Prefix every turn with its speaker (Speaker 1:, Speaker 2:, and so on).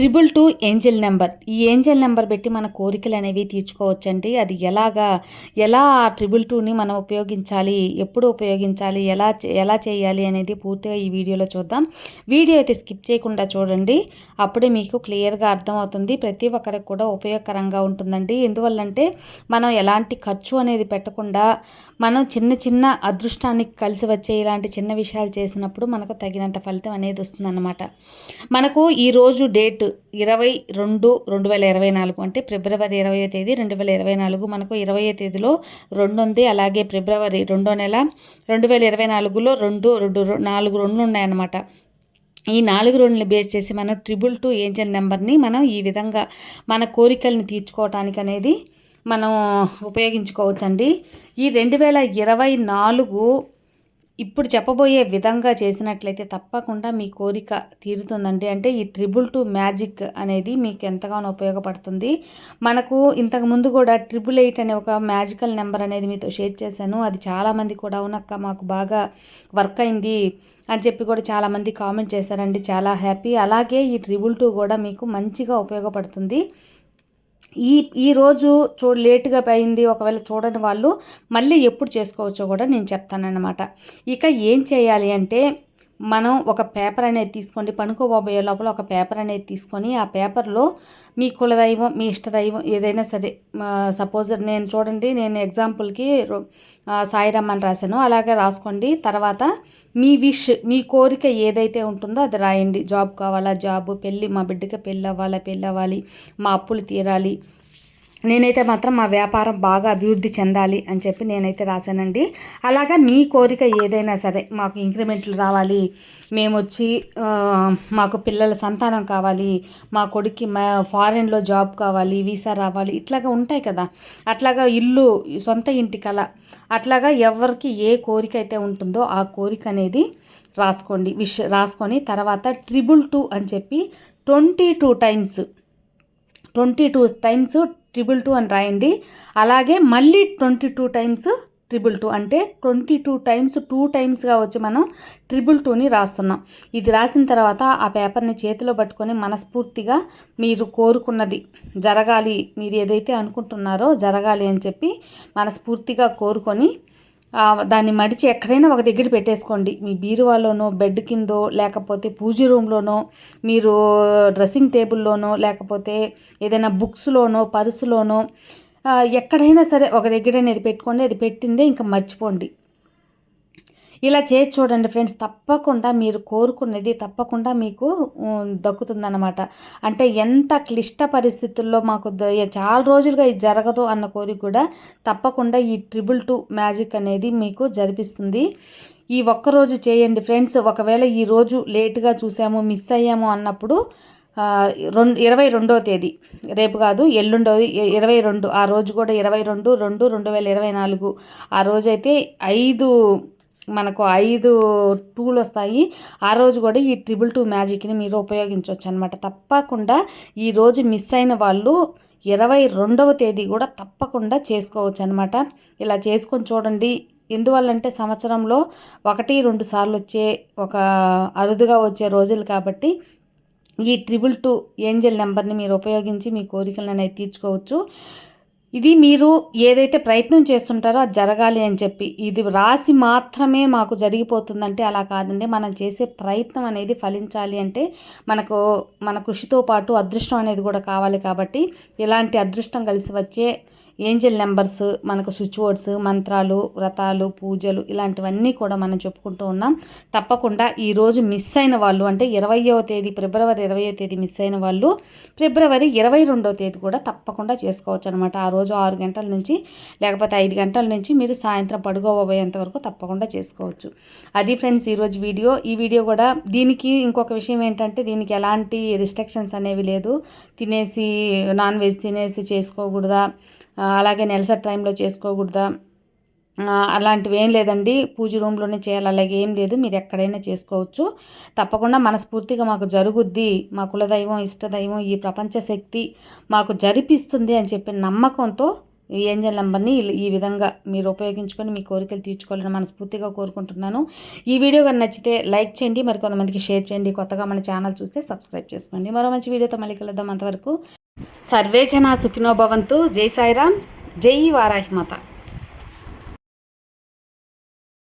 Speaker 1: Triple two angel number ఈ angel number పెట్టి మన కోరికలు అనేవి తీర్చుకోవచ్చండి. అది ఎలాగా ఎలా ఆ ట్రిపుల్ టూని మనం ఉపయోగించాలి ఎప్పుడు ఉపయోగించాలి ఎలా ఎలా చేయాలి అనేది పూర్తిగా ఈ వీడియోలో చూద్దాం. వీడియో అయితే స్కిప్ చేయకుండా చూడండి. అప్పుడే మీకు క్లియర్గా అర్థమవుతుంది. ప్రతి ఒక్కరికి కూడా ఉపయోగకరంగా ఉంటుందండి. ఎందువల్లంటే మనం ఎలాంటి ఖర్చు అనేది పెట్టకుండా మనం చిన్న చిన్న అదృష్టానికి కలిసి వచ్చే ఇలాంటి చిన్న విషయాలు చేసినప్పుడు మనకు తగినంత ఫలితం అనేది వస్తుందన్నమాట. మనకు ఈరోజు డేట్ ఇరవై రెండు రెండు వేల ఇరవై నాలుగు అంటే ఫిబ్రవరి ఇరవై తేదీ రెండు వేల ఇరవై నాలుగు మనకు ఇరవై తేదీలో రెండు ఉంది అలాగే ఫిబ్రవరి రెండో నెల రెండు వేల ఇరవై నాలుగులో రెండు రెండు నాలుగు రెండు ఉన్నాయన్నమాట. ఈ నాలుగు రోజులను బేస్ చేసి మనం ట్రిబుల్ టూ ఏంజల్ నెంబర్ని మనం ఈ విధంగా మన కోరికల్ని తీర్చుకోవటానికి అనేది మనం ఉపయోగించుకోవచ్చండి. ఈ రెండు వేల ఇరవై నాలుగు ఇప్పుడు చెప్పబోయే విధంగా చేసినట్లయితే తప్పకుండా మీ కోరిక తీరుతుందండి. అంటే ఈ ట్రిబుల్ టూ మ్యాజిక్ అనేది మీకు ఎంతగానో ఉపయోగపడుతుంది. మనకు ఇంతకు ముందు కూడా ట్రిబుల్ ఎయిట్ అనే ఒక మ్యాజికల్ నెంబర్ అనేది మీతో షేర్ చేశాను. అది చాలామంది కూడా అవునక్క మాకు బాగా వర్క్ అయింది అని చెప్పి కూడా చాలామంది కామెంట్ చేశారండి. చాలా హ్యాపీ. అలాగే ఈ ట్రిబుల్ టూ కూడా మీకు మంచిగా ఉపయోగపడుతుంది. ఈ ఈరోజు చూ లేటుగా అయింది ఒకవేళ చూడని వాళ్ళు మళ్ళీ ఎప్పుడు చేసుకోవచ్చో కూడా నేను చెప్తానన్నమాట. ఇక ఏం చేయాలి అంటే మనం ఒక పేపర్ అనేది తీసుకోండి. పనుకోబోయే లోపల ఒక పేపర్ అనేది తీసుకొని ఆ పేపర్లో మీ కులదైవం మీ ఇష్టదైవం ఏదైనా సరే సపోజ్ నేను చూడండి నేను ఎగ్జాంపుల్కి రో- సాయిరామ్ అని రాశాను. అలాగే రాసుకోండి. తర్వాత మీ విష్ మీ కోరిక ఏదైతే ఉంటుందో అది రాయండి. జాబ్ కావాలా? జాబ్ పెళ్ళి మా బిడ్డకి పెళ్ళి అవ్వాలా? పెళ్ళి అవ్వాలి. మా అప్పులు తీరాలి. నేనైతే మాత్రం మా వ్యాపారం బాగా అభివృద్ధి చెందాలి అని చెప్పి నేనైతే రాశానండి. అలాగా మీ కోరిక ఏదైనా సరే మాకు ఇంక్రిమెంట్లు రావాలి మేము వచ్చి మాకు పిల్లల సంతానం కావాలి మా కొడుక్కి మా ఫారెన్లో జాబ్ కావాలి వీసా రావాలి ఇట్లాగా ఉంటాయి కదా. అట్లాగా ఇల్లు సొంత ఇంటి కళ అట్లాగా ఎవరికి ఏ కోరిక అయితే ఉంటుందో ఆ కోరిక అనేది రాసుకోండి. విష్ రాసుకొని తర్వాత ట్రిబుల్ టూ అని చెప్పి twenty two times twenty two times triple two అని రాయండి. అలాగే మళ్ళీ twenty two times triple two అంటే ట్వంటీ టూ టైమ్స్ టూ టైమ్స్గా వచ్చి మనం ట్రిపుల్ టూని రాస్తున్నాం. ఇది రాసిన తర్వాత ఆ పేపర్ని చేతిలో పట్టుకొని మనస్ఫూర్తిగా మీరు కోరుకున్నది జరగాలి మీరు ఏదైతే అనుకుంటున్నారో జరగాలి అని చెప్పి మనస్ఫూర్తిగా కోరుకొని దాన్ని మడిచి ఎక్కడైనా ఒక దగ్గర పెట్టేసుకోండి. మీ బీరువాలోనో బెడ్ కిందో లేకపోతే పూజ రూమ్లోనో మీరు డ్రెస్సింగ్ టేబుల్లోనో లేకపోతే ఏదైనా బుక్స్లోనో పర్సులోనో ఎక్కడైనా సరే ఒక దగ్గర అనేది పెట్టుకోండి. అది పెట్టిందే ఇంకా మర్చిపోండి. ఇలా చేసి చూడండి ఫ్రెండ్స్ తప్పకుండా మీరు కోరుకున్నది తప్పకుండా మీకు దక్కుతుందన్నమాట. అంటే ఎంత క్లిష్ట పరిస్థితుల్లో మాకు ద- చాలా రోజులుగా ఇది జరగదు అన్న కోరిక కూడా తప్పకుండా ఈ ట్రిపుల్ టూ మ్యాజిక్ అనేది మీకు జరిపిస్తుంది. ఈ ఒక్కరోజు చేయండి ఫ్రెండ్స్. ఒకవేళ ఈ రోజు లేటుగా చూసాము మిస్ అయ్యాము అన్నప్పుడు రెండు ఇరవై రెండవ తేదీ. రేపు కాదు ఎల్లుండో ఇరవై రెండు. ఆ రోజు కూడా ఇరవై రెండు రెండు రెండు వేల ఇరవై నాలుగు. ఆ రోజైతే ఐదు మనకు ఐదు టూలు వస్తాయి. ఆ రోజు కూడా ఈ ట్రిపుల్ టూ మ్యాజిక్ని మీరు ఉపయోగించవచ్చు అనమాట తప్పకుండా ఈ రోజు మిస్ అయిన వాళ్ళు ఇరవై రెండవ తేదీ కూడా తప్పకుండా చేసుకోవచ్చు అనమాట ఇలా చేసుకొని చూడండి. ఎందువల్లంటే సంవత్సరంలో ఒకటి రెండు సార్లు వచ్చే ఒక అరుదుగా వచ్చే రోజులు కాబట్టి ఈ ట్రిపుల్ టూ ఏంజల్ నెంబర్ని మీరు ఉపయోగించి మీ కోరికలను అనేది తీర్చుకోవచ్చు. ఇది మీరు ఏదైతే ప్రయత్నం చేస్తుంటారో అది జరగాలి అని చెప్పి. ఇది రాసి మాత్రమే మాకు జరిగిపోతుందంటే అలా కాదండి. మనం చేసే ప్రయత్నం అనేది ఫలించాలి అంటే మనకు మన కృషితో పాటు అదృష్టం అనేది కూడా కావాలి కాబట్టి ఇలాంటి అదృష్టం కలిసి వచ్చే ఏంజల్ నెంబర్స్ మనకు స్విచ్ బోర్డ్స్ మంత్రాలు వ్రతాలు పూజలు ఇలాంటివన్నీ కూడా మనం చెప్పుకుంటూ ఉన్నాం. తప్పకుండా ఈరోజు మిస్ అయిన వాళ్ళు అంటే ఇరవయో తేదీ ఫిబ్రవరి ఇరవయో తేదీ మిస్ అయిన వాళ్ళు ఫిబ్రవరి ఇరవై రెండో తేదీ కూడా తప్పకుండా చేసుకోవచ్చు అనమాట ఆ రోజు ఆరు గంటల నుంచి లేకపోతే ఐదు గంటల నుంచి మీరు సాయంత్రం పడుకోబోయేంత వరకు తప్పకుండా చేసుకోవచ్చు. అది ఫ్రెండ్స్ ఈరోజు వీడియో. ఈ వీడియో కూడా దీనికి ఇంకొక విషయం ఏంటంటే దీనికి ఎలాంటి రిస్ట్రిక్షన్స్ అనేవి లేదు. తినేసి నాన్ వెజ్ తినేసి చేసుకోకూడదా? అలాగే నెలసరి టైంలో చేసుకోకూడదా? అలాంటివి ఏం లేదండి. పూజ రూమ్లోనే చేయాలి. అలాగే ఏం లేదు. మీరు ఎక్కడైనా చేసుకోవచ్చు. తప్పకుండా మనస్ఫూర్తిగా మాకు జరుగుద్ది. మా కులదైవం ఇష్టదైవం ఈ ప్రపంచ శక్తి మాకు జరిపిస్తుంది అని చెప్పిన నమ్మకంతో ఈ ఏంజల్ నెంబర్ని ఈ- ఈ విధంగా మీరు ఉపయోగించుకొని మీ కోరికలు తీర్చుకోవాలని మనస్ఫూర్తిగా కోరుకుంటున్నాను. ఈ వీడియో కానీ నచ్చితే లైక్ చేయండి. మరి కొంతమందికి షేర్ చేయండి. కొత్తగా మన ఛానల్ చూస్తే సబ్స్క్రైబ్ చేసుకోండి. మరో మంచి వీడియోతో మళ్ళీ కలుద్దాం అంతవరకు. సర్వేజన సుఖినోభవంతు జై సాయిరామ్. జై వారాహిమాత.